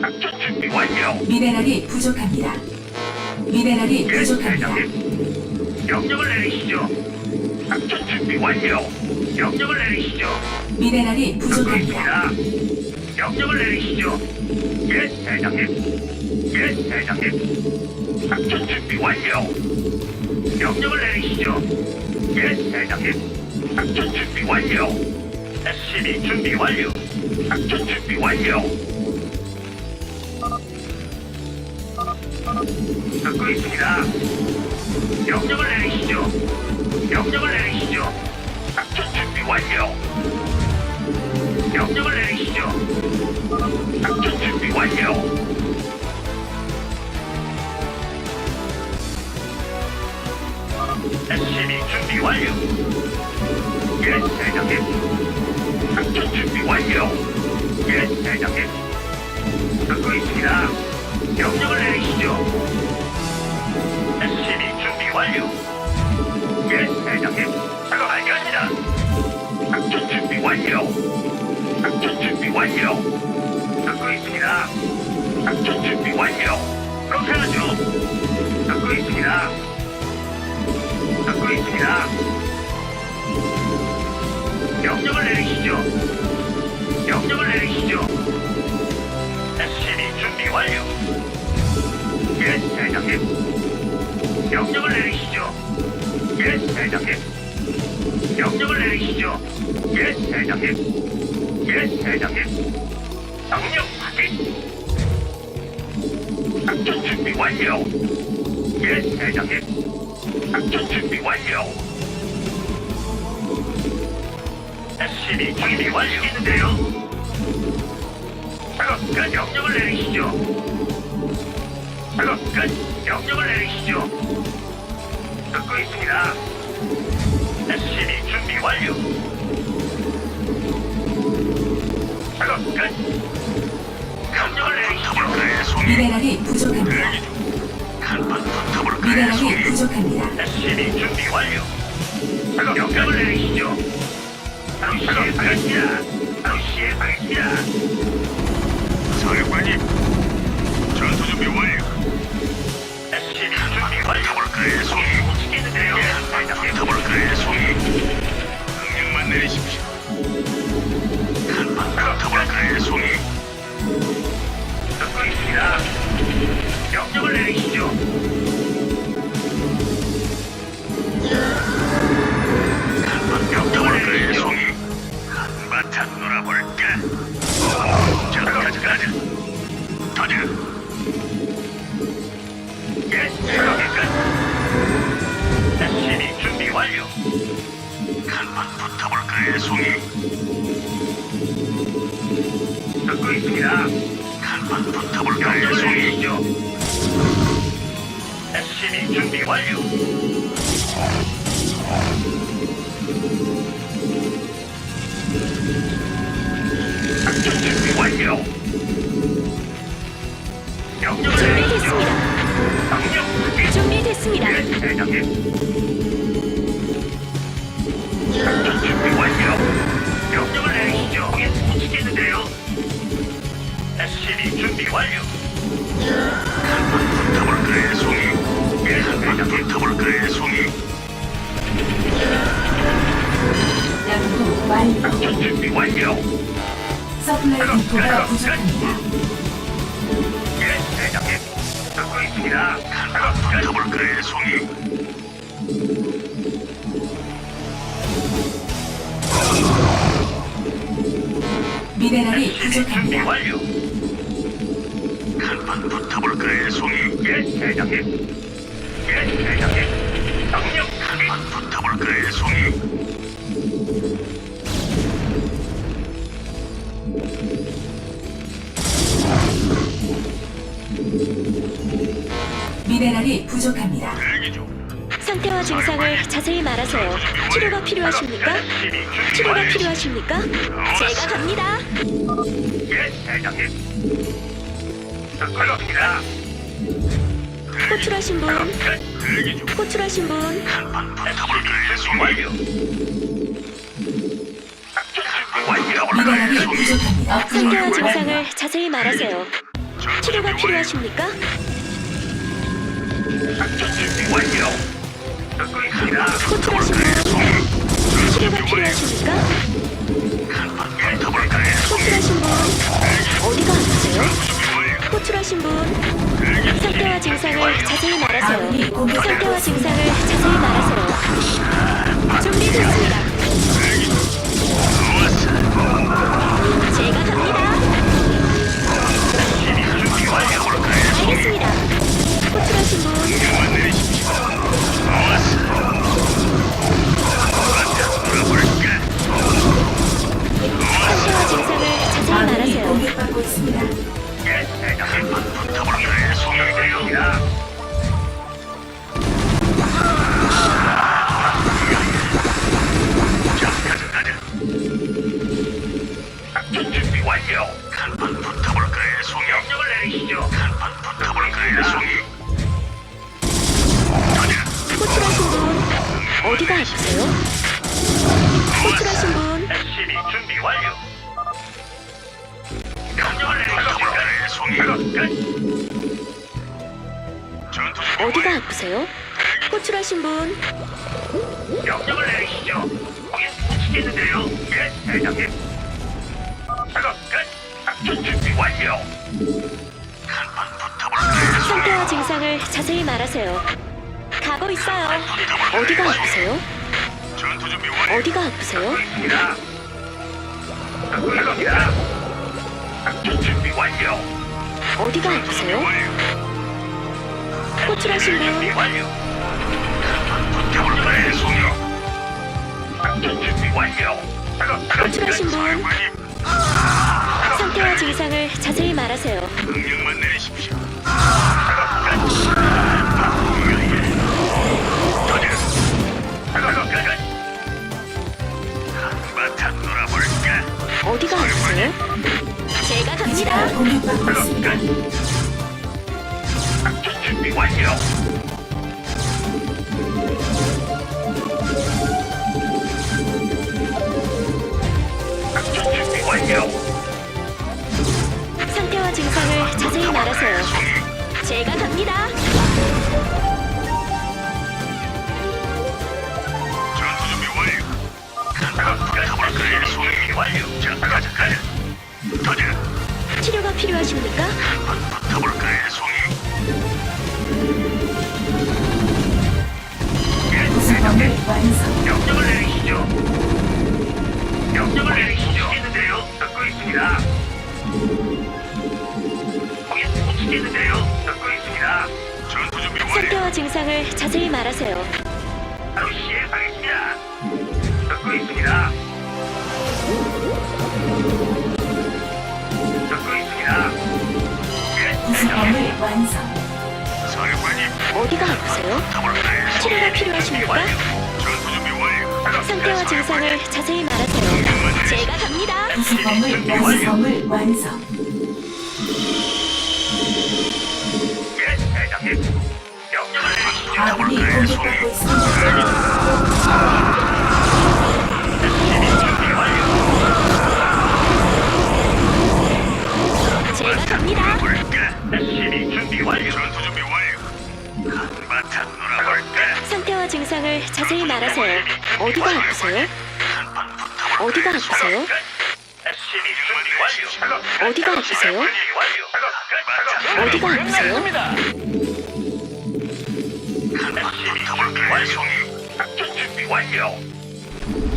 작전 준비 완료. 미네랄이 부족합니다. 미네랄이 예, 부족합니다. 대장님. 명령을 내리시죠. 작전 준비 완료. 명령을 내리시죠. 미네랄이 듣고 부족합니다. 있습니다. 명령을 내리시죠. 예, 대장님. 예, 대장님. 작전 준비 완료. 명령을 내리시죠. 예, 대장님. 작전 준비 완료. SCB 준비 완료. 작전 준비 완료. 듣고 있습니다. 명령을 내리시죠. 명령을 내리시죠. 작전 준비 완료. 명령을 내리시죠. 작전 준비 완료. SCB 준비 완료. 예, 대장님. 작전 준비 완료. 예, 대장님. 듣고 있습니다. 명령을 내리시죠. SCB 준비 완료. 예, 대장님. 작업 알겠습니다. 작전 준비 완료. 작전 준비 완료. 듣고 있습니다. 작전 준비 완료. 그렇게 하죠. 듣고 있습니다. 듣고 있습니다. 명령을 내리시죠. 명령을 내리시죠. SCB 준비 완료. 예, 대장님. 명령을 내리시죠. 예, 대장님. 명령을 내리시죠. 예, 대장님. 예, 대장님. 명령 확인. 작전 준비 완료. 예, 대장님. 작전 준비 완료. SCB 준비 완료인데요. 작업 끝. 명령을 내리시죠. 작업 끝. 명령을 내리시죠. 듣고 있습니다. SCB 준비 완료. 작업 끝. 명령을 내리시죠. 미네랄이 부족합니다. 미네랄이? 부족합니다. SCB 준비 완료. 작업 명령을 내리시죠. 바로 시행하겠습니다. 바로 시행하겠습니다. 사령관님, 전투 준비 완료. SCB 준비 완료. 한번 붙어볼까요, 송이? 예, 한번 붙어볼까요, 송이? 연구 완료. 작전 준비 완료. 서플라이 디포가 부족합니다. 예, 대장님. 듣고 있습니다. 한번 붙어볼까요, 송이? 미네랄이 SCB 준비 부족합니다. 완료. 송이? 예, 대장님. 예, 대장님. 한번 붙어볼까요, 송이? 미네랄이 부족합니다. 대기 중. 상태와 증상을 자세히 말하세요. 치료가 필요하십니까? 치료가. 필요하십니까? 제가 갑니다. 예, 대장님. 듣고 있습니다. 호출하신 분, 대기 중. 호출하신 분? 완료. 미네랄이. 부족합니다. 상태와 완료. 증상을 자세히 말하세요. 치료가 필요하십니까? 작전 준비 완료. 듣고 있습니다. 호출하신 분, 치료가 필요하십니까? 호출하신 분, 어디가 아프세요? 호출하신 분, 상태와 증상을 자세히 말하세요. 상태와. 증상을 자세히 말하세요. 준비됐습니다. 제가 갑니다. 알겠습니다. 호출하신 분, 어디가 아프세요? 호출하신 분, SCB 준비 완료. 명령을. 전투 어디가. 아프세요? 호출하신 분, 명령을 내리시죠. 거긴 붙이겠는데요. 예, 대장님. 작업 끝. 작전 준비 완료. 상태와 증상을 자세히 말하세요. 가고 있어요. 어디가 아프세요? 준비. 어디가 아프세요? 준비. 어디가 아프세요? 호출하신 준비 분, 완료. 공격받고 있습니다. 작전 준비 완료. 작전 준비 완료. 상태와 증상을 자세히 말하세요. 제가 갑니다. 전투 준비 완료. 가볼까요, 송이? 완료. 자, 가자, 가자. 가자. 필요하십니까? 붙어볼까요, 송이? 구성범을 완성. 명령을 내리시죠. 명령을 내리시죠. 있는데요. 듣고 있습니다. 거기 붙이겠는데요. 듣고 있습니다. 전투 준비 완료. 상태와 증상을 자세히 말하세요. 바로 시행하겠습니다. 듣고 있습니다. 예, 대장님. 완성. 사령관님, 어디가 아프세요? 치료가 필요하십니까? 전투 준비 완료. 상태와 증상을 자세히 말하세요. 제가 갑니다. 구성범을 완성을 완성. 예, 대장님. 명령을 내리시죠. 아군이? 공격받고 있습니다. 제가 갑니다. SCB 준비 완료. 전투 준비 완료. 한바탕 놀아볼까? 상태와 증상을 자세히 말하세요. 어디가 아프세요? 한판 붙어볼까? 어디가 아프세요? SCB 준비 완료. 어디가 아프세요? 어디가 아프세요? 작전 준비 완료.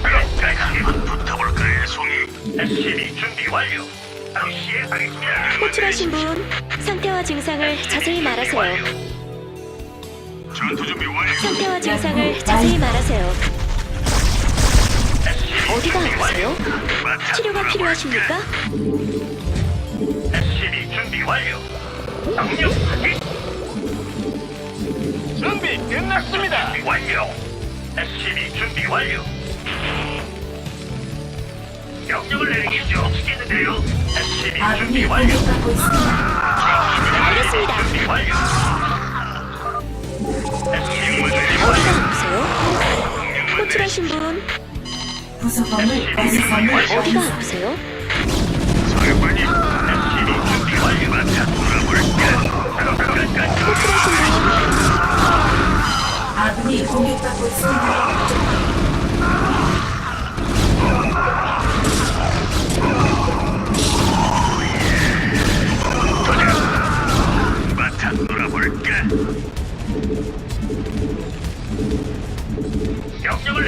한판 붙어볼까요, 송이? SCB 준비 완료. 호출하신 분, 상태와 증상을 자세히 말하세요. 전투 준비 완료. 상태와 증상을 자세히 말하세요. 어디가 아프세요? 치료가 필요하십니까? SCB 준비 완료. 확인. 준비 끝났습니다. 완료. SCB 준비 완료. 명령을 내리시죠. 시겠는데요. SCB 준비 아군이 완료. 공격받고 있습니다. 알겠습니다. 준비 완료. 명령만 어디가 내리십시오. 아프세요? 호출하신 분 부속범을 완성을 어디가. 아프세요? 사령관님, SCB 준비 완료. 바탕 돌아볼까? 호출하신 분 아군이 공격받고 있습니다.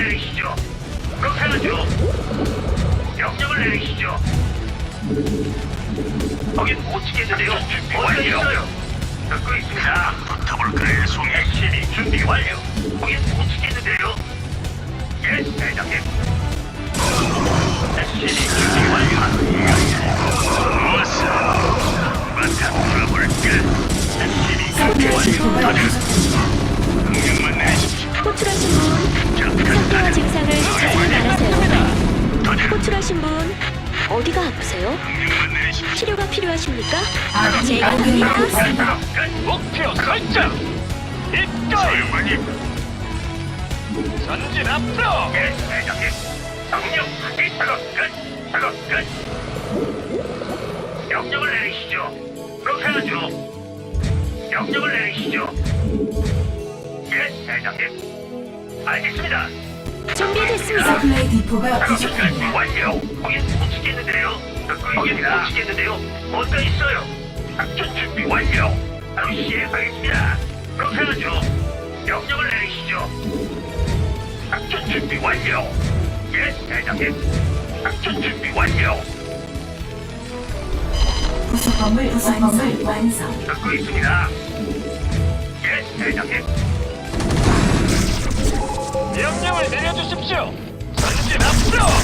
내리시죠. 그렇게 하죠. 명령을 내리시죠. 거긴 못 치겠는데요. 어디 있어요? 듣고 있습니다. 붙어볼까요, 송이? SCB 준비 완료. 거긴 못 치겠는데요. 예, 대장님. SCB 준비 완료. 좋았어. 어디가 아프세요? 치료가 필요하십니까? 아군이 제가 공격받고 있습니다. 목표 설정. 입가. 사령관님. 전진 앞으로. 예, 대장님. 명령 확인. 작업 끝. 작업 끝. 명령을 내리시죠. 그렇게 하죠. 명령을 내리시죠. 예, 대장님. 알겠습니다. 준비됐습니다. 서플라이 디포가. 부족합니다. 완료. 거긴 못 치겠는데요. 있습니다. 못 치겠는데요. 뭔가 있어요. 작전 준비 완료. 바로 시행하겠습니다. 그렇게 하죠. 명령을 내리시죠. 작전 준비 완료. 예, 대장님. 작전 준비 완료. 부속범을 부속범을 완성. 듣고 있습니다. 예, 대장님. 명령을 내려주십시오. 전진 앞으로.